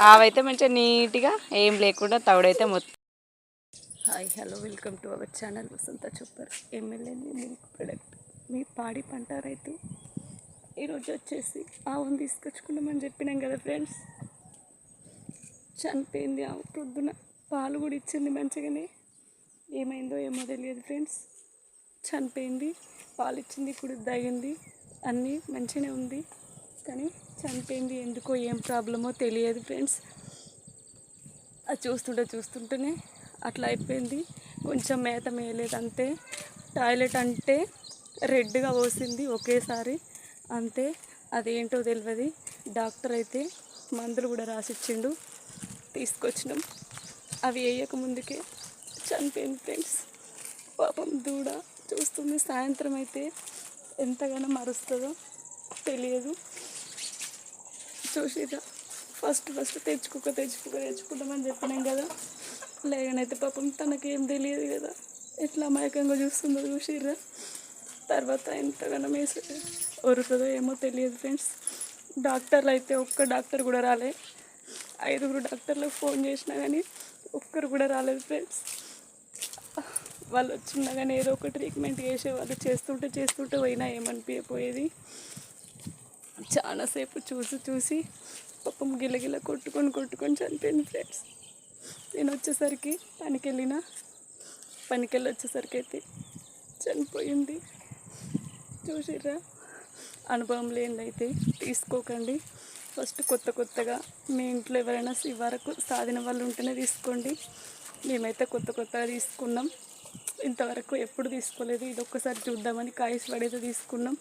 ఆవైతే మంచిగా నీట్గా ఏం లేకుండా తవుడైతే మొత్తం. Hi hello welcome to our channel Vasantha super MLA milk product. మీ పాడి పంట రైతు. ఈరోజు వచ్చేసి ఆవును తీసుకొచ్చుకున్నామని చెప్పినాం కదా ఫ్రెండ్స్. చనిపోయింది ఆవు. పొద్దున పాలు కూడా ఇచ్చింది మంచిగానే. ఏమైందో ఏమో తెలియదు ఫ్రెండ్స్. చనిపోయింది పాలు ఇచ్చింది ఇప్పుడు తగింది అన్నీ మంచిగానే ఉంది. కానీ చనిపోయింది ఎందుకో ఏం ప్రాబ్లమో తెలియదు ఫ్రెండ్స్. అది చూస్తుంటే చూస్తుంటేనే అట్లా అయిపోయింది. కొంచెం మేత మేయలేదు అంతే. టాయిలెట్ అంటే రెడ్గా పోసింది ఒకేసారి. అంతే. అదేంటో తెలియదు డాక్టర్ అయితే మందులు కూడా రాసిచ్చిండు. తీసుకొచ్చినాం. అవి వేయక ముందుకే చనిపోయింది ఫ్రెండ్స్. పాపం దూడ చూస్తుంది. సాయంత్రం అయితే ఎంతగానో మరుస్తుందో తెలియదు. చూసిరా ఫస్ట్ ఫస్ట్ తెచ్చుకోక తెచ్చుకోక తెచ్చుకుంటామని చెప్పినాం కదా. లేకనైతే పాపం తనకేం తెలియదు కదా. ఎట్లా అమాయకంగా చూస్తుందో చూసిర్రా. తర్వాత ఎంతగానో వేసి ఒరుతుందో ఏమో తెలియదు ఫ్రెండ్స్ డాక్టర్లు అయితే ఒక్క డాక్టర్ కూడా రాలే. ఐదుగురు డాక్టర్లకు ఫోన్ చేసినా కానీ ఒక్కరు కూడా రాలేదు ఫ్రెండ్స్ వాళ్ళు వచ్చినా కానీ ఏదో ఒక ట్రీట్మెంట్ చేసేవాళ్ళు చేస్తుంటే చేస్తుంటే పోయినా ఏమనిపించపోయేది చాలాసేపు చూసి చూసి పాపం గిలగిల కొట్టుకొని కొట్టుకొని చనిపోయింది ఫ్రెండ్స్ నేను వచ్చేసరికి పనికి వెళ్ళిన పనికి వెళ్ళి వచ్చేసరికి అయితే చనిపోయింది. చూసిర్రా? అనుభవం లేనిదైతే తీసుకోకండి. ఫస్ట్ కొత్త కొత్తగా మీ ఇంట్లో ఎవరైనా ఈ వరకు సాధిన వాళ్ళు ఉంటేనే తీసుకోండి. మేమైతే కొత్త కొత్తగా తీసుకున్నాం. ఇంతవరకు ఎప్పుడు తీసుకోలేదు. ఇది ఒక్కసారి చూద్దామని కాయస్ పడేది తీసుకున్నాం.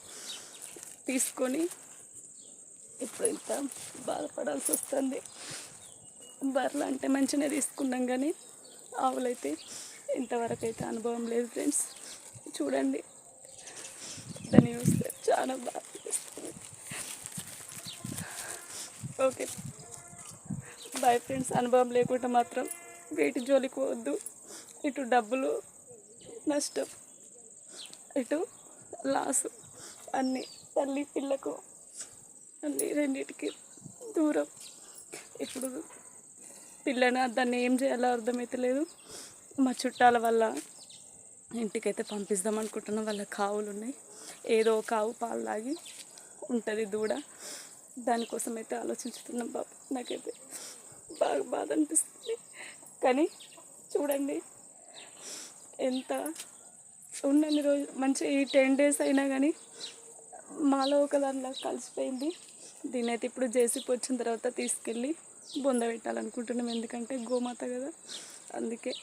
తీసుకొని ఇప్పుడు ఇంత బాధపడాల్సి వస్తుంది. బర్రెలు అంటే మంచిగా తీసుకున్నాం కానీ ఆవులైతే ఇంతవరకు అయితే అనుభవం లేదు ఫ్రెండ్స్. చూడండి. దాన్ని చూస్తే చాలా బాధ ఓకే. బాయ్ ఫ్రెండ్స్ అనుభవం లేకుండా మాత్రం వేటి జోలికి వద్దు ఇటు డబ్బులు నష్టం ఇటు లాసు అన్నీ తల్లి పిల్లకు అన్ని రెండింటికి దూరం. ఇప్పుడు పిల్లని దాన్ని ఏం చేయాలో అర్థమైతలేదు. మా చుట్టాల వల్ల ఇంటికైతే పంపిద్దాం అనుకుంటున్నాం. వాళ్ళ కావులు ఉన్నాయి. ఏదో కావు పాలు తాగి ఉంటుంది దూడ. దానికోసం అయితే ఆలోచించుతున్నాం బాబు. నాకైతే బాగా బాధ అనిపిస్తుంది. కానీ చూడండి ఎంత ఉన్నన్ని రోజు మంచి ఈ టెన్ డేస్ అయినా కానీ మాలో ఒక దానిలా కలిసిపోయింది. దీని అయితే ఇప్పుడు జేసీపీ వచ్చిన తర్వాత తీసుకెళ్ళి బొంద పెట్టాలనుకుంటున్నాం. ఎందుకంటే గోమాత కదా. అందుకే.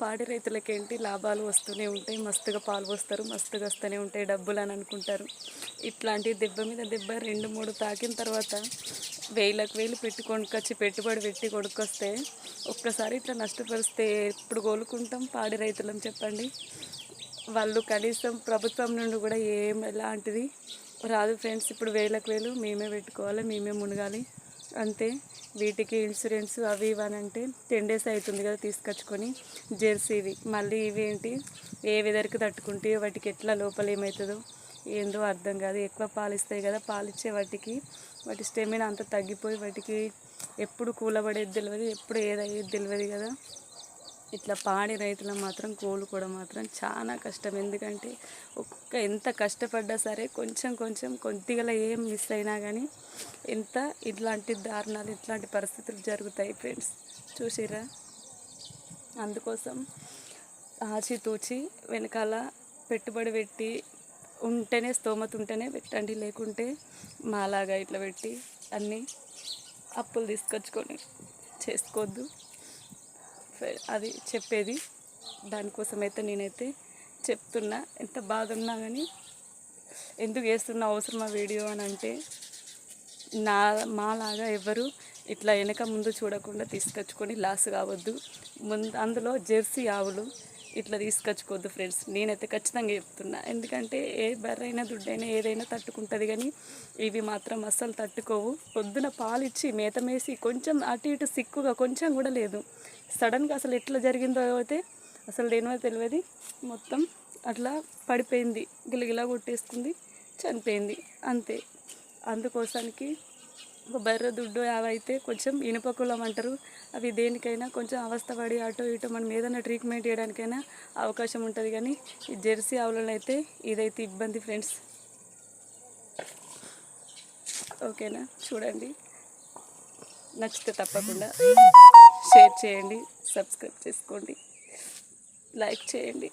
పాడి రైతులకేంటి లాభాలు వస్తూనే ఉంటాయి మస్తుగా పాలు పోస్తారు మస్తుగా వస్తూనే ఉంటాయి డబ్బులు అని అనుకుంటారు. ఇట్లాంటి దెబ్బ మీద దెబ్బ రెండు మూడు తాకిన తర్వాత వేలకు వేలు పెట్టి కొనుక్కొచ్చి పెట్టుబడి పెట్టి కొనుక్కొస్తే ఒక్కసారి ఇట్లా నష్టపరిస్తే ఎప్పుడు కోలుకుంటాం? పాడి రైతులం చెప్పండి. వాళ్ళు కనీసం ప్రభుత్వం నుండి కూడా ఏం ఎలాంటిది రాదు ఫ్రెండ్స్. ఇప్పుడు వేలకు వేలు మేమే పెట్టుకోవాలి మేమే మునగాలి. అంతే వీటికి ఇన్సూరెన్స్ అవి ఇవి అని అంటే టెన్ డేస్ అవుతుంది కదా తీసుకొచ్చుకొని జెర్సీవి. మళ్ళీ ఇవి ఏంటి? ఏ వెదర్కి తట్టుకుంటే వాటికి ఎట్లా లోపల ఏమవుతుందో ఏందో అర్థం కాదు. ఎక్కువ పాలు ఇస్తాయి కదా పాలు ఇచ్చే వాటికి వాటి స్టెమినా అంత తగ్గిపోయి వాటికి ఎప్పుడు కూలబడేది తెలియదు ఎప్పుడు ఏదయ్యేది తెలియదు కదా. ఇట్లా పాడి రైతులు మాత్రం కోలుకోవడం మాత్రం చాలా కష్టం. ఎందుకంటే ఒక్క ఎంత కష్టపడ్డా సరే కొంచెం కొంచెం కొద్దిగా ఏం మిస్ అయినా కానీ ఎంత ఇట్లాంటి దారుణాలు ఇట్లాంటి పరిస్థితులు జరుగుతాయి ఫ్రెండ్స్. చూసిరా అందుకోసం ఆచితూచి వెనకాల పెట్టుబడి పెట్టి ఉంటేనే స్తోమత ఉంటేనే పెట్టండి. లేకుంటే మాలాగా ఇట్లా పెట్టి అన్నీ అప్పులు తీసుకొచ్చుకొని చేసుకోవద్దు. అది చెప్పేది. దానికోసం అయితే నేనైతే చెప్తున్నా. ఎంత బాధ ఉన్నా కానీ ఎందుకు వేస్తున్నా అవసరమా వీడియో అని అంటే నా మాలాగా ఎవరు ఇట్లా వెనక ముందు చూడకుండా తీసుకొచ్చుకొని లాస్ కావద్దు. ముందు అందులో జెర్సీ ఆవులు ఇట్లా తీసుకొచ్చుకోవద్దు ఫ్రెండ్స్ నేనైతే ఖచ్చితంగా చెప్తున్నా. ఎందుకంటే ఏ బర్రైనా దుడ్డైనా ఏదైనా తట్టుకుంటుంది కానీ ఇవి మాత్రం అస్సలు తట్టుకోవు. పొద్దున పాలిచ్చి మేతమేసి కొంచెం అటు ఇటు సిక్కుగా కొంచెం కూడా లేదు. సడన్గా అసలు ఎట్లా జరిగిందో అయితే అసలు దేనివో తెలియదు. మొత్తం అట్లా పడిపోయింది. గిలగిలా కొట్టేసుకుంది చనిపోయింది. అంతే. అందుకోసానికి బర్రె దుడ్డు అవి అయితే కొంచెం ఇనుపకులం అంటారు. అవి దేనికైనా కొంచెం అవస్థపడి అటు ఇటు మనం ఏదైనా ట్రీట్మెంట్ చేయడానికైనా అవకాశం ఉంటుంది. కానీ ఈ జెర్సీ ఆవులలో అయితే ఇదైతే ఇబ్బంది ఫ్రెండ్స్. ఓకేనా? చూడండి. నచ్చితే తప్పకుండా షేర్ చేయండి సబ్స్క్రైబ్ చేసుకోండి లైక్ చేయండి.